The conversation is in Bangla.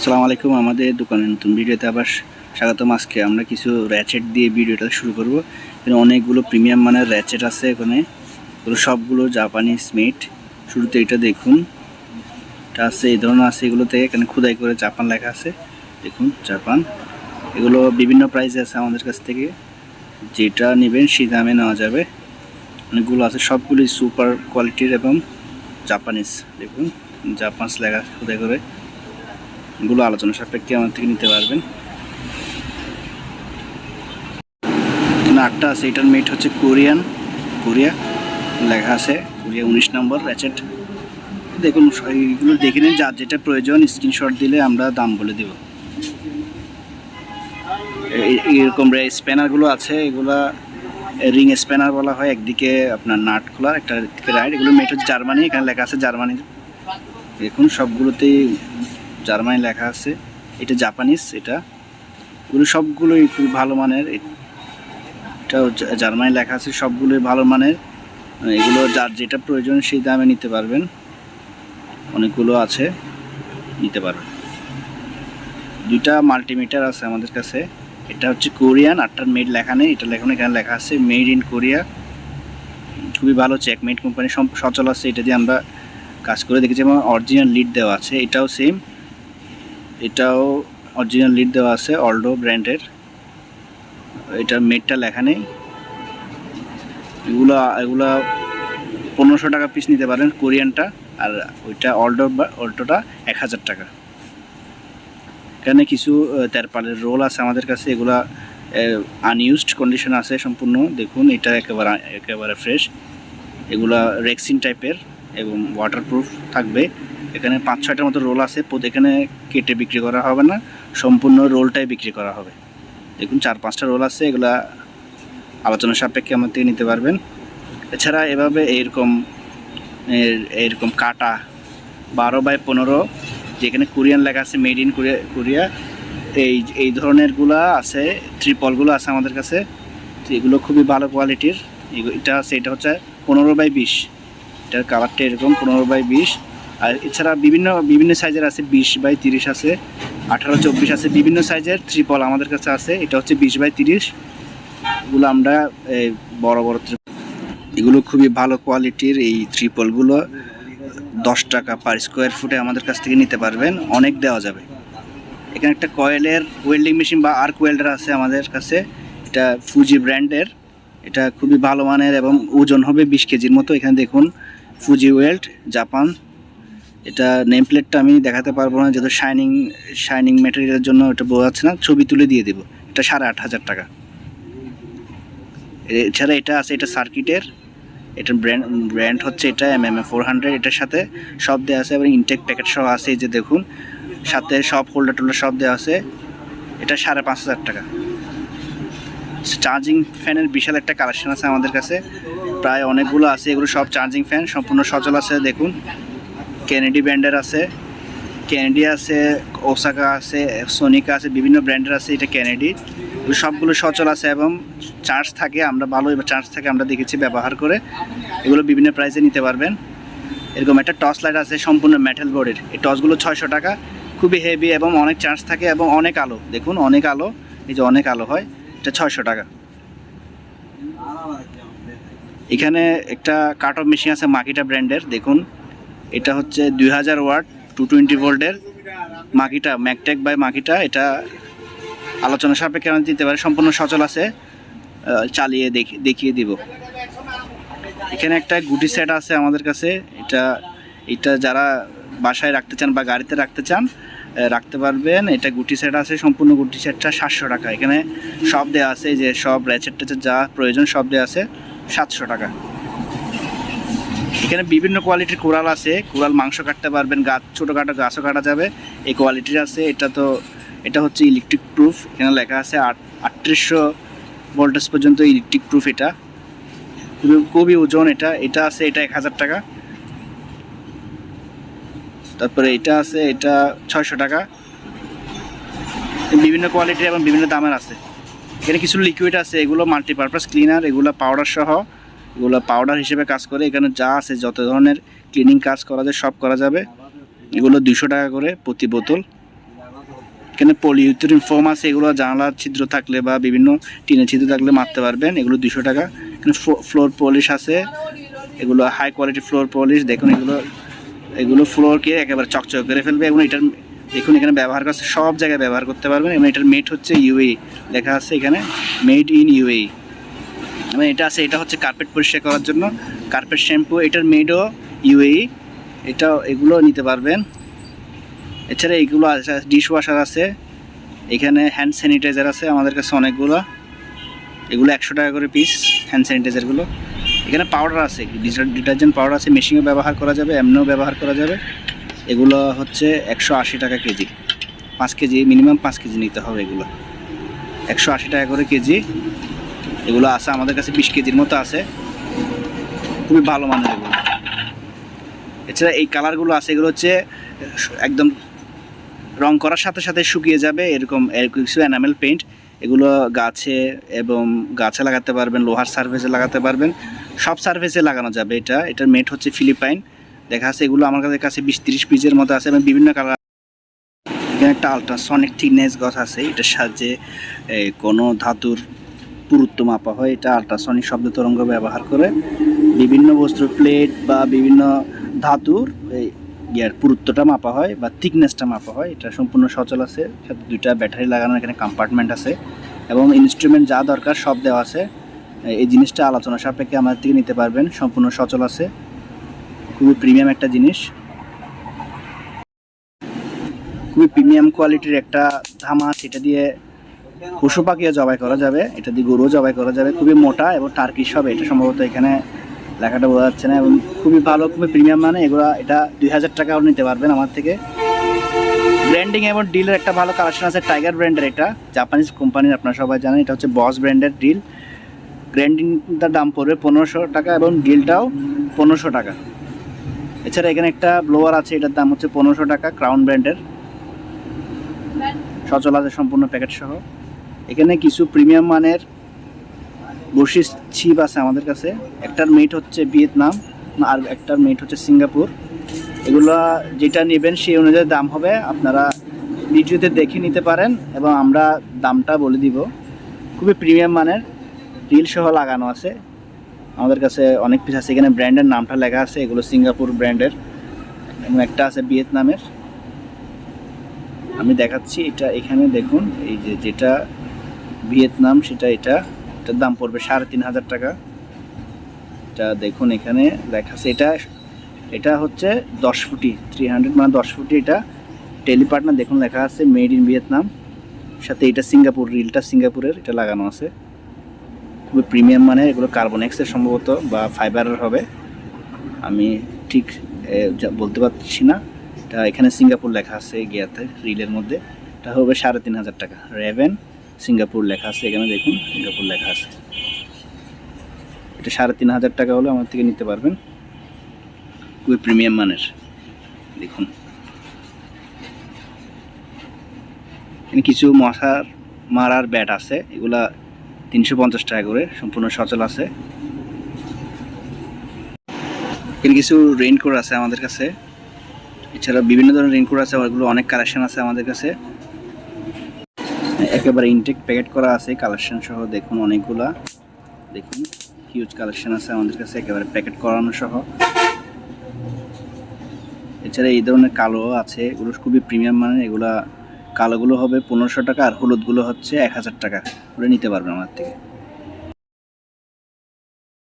আসসালামু আলাইকুম, আমাদের দোকানে নতুন ভিডিওতে আবার স্বাগতম আজকে। আমরা কিছু র্যাচেট দিয়ে ভিডিওটা শুরু করব। এখানে অনেকগুলো প্রিমিয়াম মানের র্যাচেট আছে এখানে। এগুলো সবগুলো জাপানিজ মেড শুরুতে এটা দেখুন। এটা আছে, এই ধরনের আছে এগুলোতে। এখানে খুদাই করে জাপান লেখা আছে। দেখুন জাপান এগুলো বিভিন্ন প্রাইসে আছে আমাদের কাছ থেকে। যেটা নেবেন সেই দামে নেওয়া যাবে। অনেকগুলো আছে, সবগুলোই সুপার কোয়ালিটির এবং জাপানিজ দেখুন জাপানিজ লেখা খুদাই করে। এগুলো আলোচনা সাপেক্ষে আমার থেকে নিতে পারবেন। আটটা আছে, এটার মেট হচ্ছে কোরিয়ান। কোরিয়া, লেখা আছে, কোরিয়া উনিশ নম্বর র্যাচেট দেখুন, এইগুলো দেখে নিন, যার যেটা প্রয়োজন স্ক্রিনশট দিলে আমরা দাম বলে দেব। এরকম স্প্যানারগুলো আছে, এগুলা রিং স্প্যানার বলা হয়, একদিকে আপনার নাট খোলার একটা রাইড এগুলো মেট হচ্ছে জার্মানি, এখানে লেখা আছে জার্মানি দেখুন, সবগুলোতেই জার্মানি লেখা আছে, এটা জাপানিজ, এটা এগুলো সবগুলোই খুব ভালো মানের। এটাও জার্মানি লেখা আছে, সবগুলোই ভালো মানের। এগুলো যার যেটা প্রয়োজন সেই দামে নিতে পারবেন। অনেকগুলো আছে, নিতে পারবেন। দুইটা মাল্টিমিটার আছে আমাদের কাছে। এটা হচ্ছে কোরিয়ান আটটার মেড লেখা নেই। এটা লেখা এখানে লেখা আছে মেড ইন কোরিয়া খুবই ভালো চেকমেট কোম্পানি সচল আছে, এটা দিয়ে আমরা কাজ করে দেখেছি এবং অরিজিনাল লিড দেওয়া আছে। এটাও সেম এটাও অরিজিনাল লিড দেওয়া আছে অলডো ব্র্যান্ডের এটা মেডটা লেখা নেই। এগুলো এগুলো পনেরোশো টাকা পিস নিতে পারেন কোরিয়ানটা, আর ওইটা অলডো বা অল্টোটা এক হাজার টাকা। এখানে কিছু তেরপালের রোল আছে আমাদের কাছে, এগুলা আনইউজড কন্ডিশন আছে সম্পূর্ণ। দেখুন, এটা একেবারে একেবারে ফ্রেশ এগুলা রেক্সিন টাইপের এবং ওয়াটারপ্রুফ থাকবে। এখানে পাঁচ, ছয়টার মতো রোল আছে এখানে কেটে বিক্রি করা হবে না, সম্পূর্ণ রোলটাই বিক্রি করা হবে। দেখুন, চার, পাঁচটা রোল আছে, এগুলা আলোচনা সাপেক্ষে আমার থেকে নিতে পারবেন। এছাড়া এভাবে এইরকম এইরকম কাটা বারো বাই পনেরো, যেখানে কোরিয়ান লেখা আছে, মেড ইন কোরিয়া কোরিয়া, এই এই ধরনেরগুলো আছে, ত্রিপলগুলো আছে আমাদের কাছে, তো এগুলো খুবই ভালো কোয়ালিটির। এটা আছে, এটা হচ্ছে পনেরো বাই বিশ, এটার কালারটা এরকম, পনেরো বাই বিশ। আর এছাড়া বিভিন্ন বিভিন্ন সাইজের আছে বিশ বাই তিরিশ আছে, আঠারো, চব্বিশ আছে, বিভিন্ন সাইজের ত্রিপল আমাদের কাছে আছে, এটা হচ্ছে বিশ বাই তিরিশ। এগুলো আমরা বড় বড় এগুলো খুবই ভালো কোয়ালিটির এই ত্রিপলগুলো, দশ টাকা পার স্কোয়ার ফুটে আমাদের কাছ থেকে নিতে পারবেন, অনেক দেওয়া যাবে। এখানে একটা কয়েলের ওয়েল্ডিং মেশিন বা আর্ক ওয়েল্ডার আছে আমাদের কাছে, এটা ফুজি ব্র্যান্ডের এটা খুবই ভালো মানের এবং ওজন হবে বিশ কেজির মতো। এখানে দেখুন ফুজি ওয়েল্ড জাপান এটা নেম প্লেটটা আমি দেখাতে পারব না, যেহেতু শাইনিং শাইনিং ম্যাটেরিয়ালের জন্য এটা বোঝা যাচ্ছে না, ছবি তুলে দিয়ে দেবো। এটা সাড়ে আট হাজার টাকা। এছাড়া এটা আছে, এটা সার্কিটের এটার ব্র্যান্ড ব্র্যান্ড হচ্ছে এটা M M A four hundred এটার সাথে। সব দেওয়া আছে এবং ইনটেক প্যাকেট সহ আছে যে দেখুন। সাথে সব হোল্ডার টোল্ডার সব দেওয়া আছে। এটা সাড়ে পাঁচ হাজার টাকা। চার্জিং ফ্যানের বিশাল একটা কালেকশন আছে আমাদের কাছে। প্রায় অনেকগুলো আছে, এগুলো সব চার্জিং ফ্যান সম্পূর্ণ সচল আছে, দেখুন। কেনেডি ব্র্যান্ডের আছে কেনেডি আছে ওসাকা আছে সোনিকা আছে, বিভিন্ন ব্র্যান্ডের আছে এটা কেনেডি সবগুলো সচল আছে এবং চার্জ থাকে, আমরা ভালো চার্জ থাকে, আমরা দেখেছি ব্যবহার করে। এগুলো বিভিন্ন প্রাইসে নিতে পারবেন। এরকম একটা টর্চ লাইট আছে সম্পূর্ণ মেটাল বোর্ডের এই টর্চগুলো ছয়শো টাকা, খুবই হেভি এবং অনেক চার্জ থাকে এবং অনেক আলো। দেখুন, অনেক আলো, এই যে অনেক আলো হয়, এটা ছয়শো টাকা। এখানে একটা কাট অফ মেশিন আছে মাকিটা ব্র্যান্ডের, দেখুন। এটা হচ্ছে দুই হাজার ওয়াট টু টোয়েন্টি ভোল্টের মাকিটা, ম্যাকটেক বাই মাকিটা। এটা আলোচনা সাপেক্ষে আমি দিতে পারি, সম্পূর্ণ সচল আছে। চালিয়ে দেখি দেখিয়ে দিব। এখানে একটা গুটি সেট আছে আমাদের কাছে। এটা এটা যারা বাসায় রাখতে চান বা গাড়িতে রাখতে চান রাখতে পারবেন। এটা গুটি সেট আছে, সম্পূর্ণ গুটি সেটটা সাতশো টাকা। এখানে সব দেওয়া আছে যে সব র্যাচেট ট্যাচেট যা প্রয়োজন সব দেওয়া আছে, সাতশো টাকা। এখানে বিভিন্ন কোয়ালিটির কোরাল আছে। কোরাল মাংস কাটতে পারবেন গাছ ছোটোখাটো গাছও কাটা যাবে। এই কোয়ালিটির আছে, এটা তো এটা হচ্ছে ইলেকট্রিক প্রুফ এখানে লেখা আছে আট আটত্রিশশো ভোল্টেজ পর্যন্ত ইলেকট্রিক প্রুফ এটা। খুবই খুবই ওজন এটা। এটা আছে, এটা এক হাজার টাকা। তারপরে এটা আছে, এটা ছয়শো টাকা। বিভিন্ন কোয়ালিটির এবং বিভিন্ন দামের আছে। এখানে কিছু লিকুইড আছে, এগুলো মাল্টিপারপাস ক্লিনার এগুলো পাউডার সহ। এগুলো পাউডার হিসেবে কাজ করে। এখানে যা আছে, যত ধরনের ক্লিনিং কাজ করা যায়, সব করা যাবে। এগুলো দুশো টাকা করে প্রতি বোতল। এখানে পলিউথিন ফোম আছে, এগুলো জানালার ছিদ্র থাকলে বা বিভিন্ন টিনের ছিদ্র থাকলে মারতে পারবেন। এগুলো দুশো টাকা। এখানে ফ্লোর পলিশ আছে। এগুলো হাই কোয়ালিটি ফ্লোর পলিশ দেখুন এগুলো এগুলো ফ্লোরকে একেবারে চকচক করে ফেলবে। এবং এটার, দেখুন এখানে ব্যবহার করছে সব জায়গায় ব্যবহার করতে পারবেন। এবং এটার মেট হচ্ছে ইউএই লেখা আছে এখানে মেড ইন ইউএই এবং এটা আছে, এটা হচ্ছে কার্পেট পরিষ্কার করার জন্য। কার্পেট শ্যাম্পু এটার মেডও ইউএই এটা এগুলো নিতে পারবেন। এছাড়া এইগুলো আছে ডিশ ওয়াশার আছে। এখানে হ্যান্ড স্যানিটাইজার আছে আমাদের কাছে অনেকগুলো। এগুলো একশো টাকা করে পিস হ্যান্ড স্যানিটাইজারগুলো এখানে পাউডার আছে ডিটারজেন্ট পাউডার আছে মেশিনেও ব্যবহার করা যাবে, এমনিও ব্যবহার করা যাবে। এগুলো হচ্ছে একশো আশি টাকা কেজি। পাঁচ কেজি মিনিমাম পাঁচ কেজি নিতে হবে এগুলো। একশো আশি টাকা করে কেজি। এগুলো আছে, আমাদের কাছে বিশ কেজির মতো আছে। খুবই ভালো মানের এগুলো। এছাড়া এই কালারগুলো আছে, এগুলো হচ্ছে, একদম রং করার সাথে সাথে শুকিয়ে যাবে, এরকম কিছু এনামেল পেইন্ট এগুলো গাছে এবং গাছে লাগাতে পারবেন, লোহার সার্ফেসে লাগাতে পারবেন। সব সার্ফেসে লাগানো যাবে এটা। এটার মেট হচ্ছে ফিলিপাইন দেখা আছে এগুলো আমার কাছে বিশ তিরিশ পিসের মতো আছে এবং বিভিন্ন কালার। এখানে একটা আলট্রাসনিক থিকনেস গছ আছে, এটার সাহায্যে কোনো ধাতুর পুরুত্ব মাপা হয়, এটা আলট্রাসনিক শব্দ তরঙ্গ ব্যবহার করে। বিভিন্ন বস্তুর প্লেট বা বিভিন্ন ধাতুর এই ইয়ার পুরুত্বটা মাপা হয় বা থিকনেসটা মাপা হয়, এটা সম্পূর্ণ সচল আছে। সাথে দুইটা ব্যাটারি লাগানো এখানে কম্পার্টমেন্ট আছে এবং ইনস্ট্রুমেন্ট যা দরকার সব দেওয়া আছে। এই জিনিসটা আলোচনা সাপেক্ষে আমাদের থেকে নিতে পারবেন, সম্পূর্ণ সচল আছে। খুবই প্রিমিয়াম একটা জিনিস। খুবই প্রিমিয়াম কোয়ালিটির একটা ধামা, সেটা দিয়ে পশু পাখিও জবাই করা যাবে, এটা দিয়ে গরুও জবাই করা যাবে। খুবই মোটা এবং টার্কিশ হবে, এটা সম্ভবত এখানে লেখাটা বোঝা যাচ্ছে না এবং খুবই ভালো, খুবই প্রিমিয়াম মানে এগুলো, এটা দুই হাজার টাকাও নিতে পারবেন আমার থেকে। ব্র্যান্ডিং এবং ডিলের একটা ভালো কালেকশন আছে টাইগার ব্র্যান্ডের এটা জাপানিজ কোম্পানির আপনারা সবাই জানেন, এটা হচ্ছে বস ব্র্যান্ডের ডিল গ্র্যান্ডিংটার দাম পড়বে পনেরোশো টাকা এবং ডিলটাও পনেরোশো টাকা। এছাড়া এখানে একটা ব্লোয়ার আছে, এটার দাম হচ্ছে পনেরোশো টাকা ক্রাউন ব্র্যান্ডের সচল আছে সম্পূর্ণ প্যাকেট সহ। এখানে কিছু প্রিমিয়াম মানের বসিস ছিপ আছে আমাদের কাছে। একটার মেট হচ্ছে ভিয়েতনাম, আর একটার মেট হচ্ছে সিঙ্গাপুর। এগুলো যেটা নেবেন সেই অনুযায়ী দাম হবে। আপনারা ভিডিওতে দেখে নিতে পারেন এবং আমরা দামটা বলে দিব। খুবই প্রিমিয়াম মানের, রিল সহ লাগানো আছে। আমাদের কাছে অনেক পিস আছে। এখানে ব্র্যান্ডের নামটা লেখা আছে। এগুলো সিঙ্গাপুর ব্র্যান্ডের এবং একটা আছে ভিয়েতনামের। আমি দেখাচ্ছি, এটা এখানে দেখুন। এই যে যেটা ভিয়েতনাম, সেটা এটা। এটার দাম পড়বে সাড়ে তিন হাজার টাকা। এটা দেখুন এখানে লেখা আছে এটা এটা হচ্ছে দশ ফুটি থ্রি হান্ড্রেড মানে দশ ফুটি এটা। টেলিপার্টনার দেখুন লেখা আছে, মেড ইন ভিয়েতনাম। সাথে এটা সিঙ্গাপুর, রিলটা সিঙ্গাপুরের, এটা লাগানো আছে। খুবই প্রিমিয়াম মানে এগুলো কার্বন এক্সের সম্ভবত, বা ফাইবারের হবে। আমি ঠিক বলতে পারছি না। এটা এখানে সিঙ্গাপুর লেখা আছে গিয়াতে, রিলের মধ্যে। এটা হবে সাড়ে তিন হাজার টাকা। রেভেন সিঙ্গাপুর লেখা আছে, এখানে দেখুন, সিঙ্গাপুর লেখা আছে। এটা সাড়ে তিন হাজার টাকা হলে আমার থেকে নিতে পারবেন। খুবই প্রিমিয়াম মানের, দেখুন। কিছু মশার, মারার ব্যাট আছে, এগুলা তিনশো পঞ্চাশ টাকা করে, সম্পূর্ণ সচল আছে। এখানে কিছু রেইনকোট আছে আমাদের কাছে। এছাড়া বিভিন্ন ধরনের রেইনকোট আছে ওগুলো অনেক কালেকশন আছে আমাদের কাছে। একেবারে ইনটেক প্যাকেট করা আছে কালেকশন সহ দেখুন অনেকগুলা। দেখুন হিউজ কালেকশন আছে আমাদের কাছে, একেবারে প্যাকেট করানো সহ। এছাড়া এই ধরনের কালো আছে, এগুলো খুবই প্রিমিয়াম মানে এগুলা কালোগুলো হবে পনেরোশো টাকা আর হলুদগুলো হচ্ছে এক হাজার টাকা করে নিতে পারবেন আমার থেকে।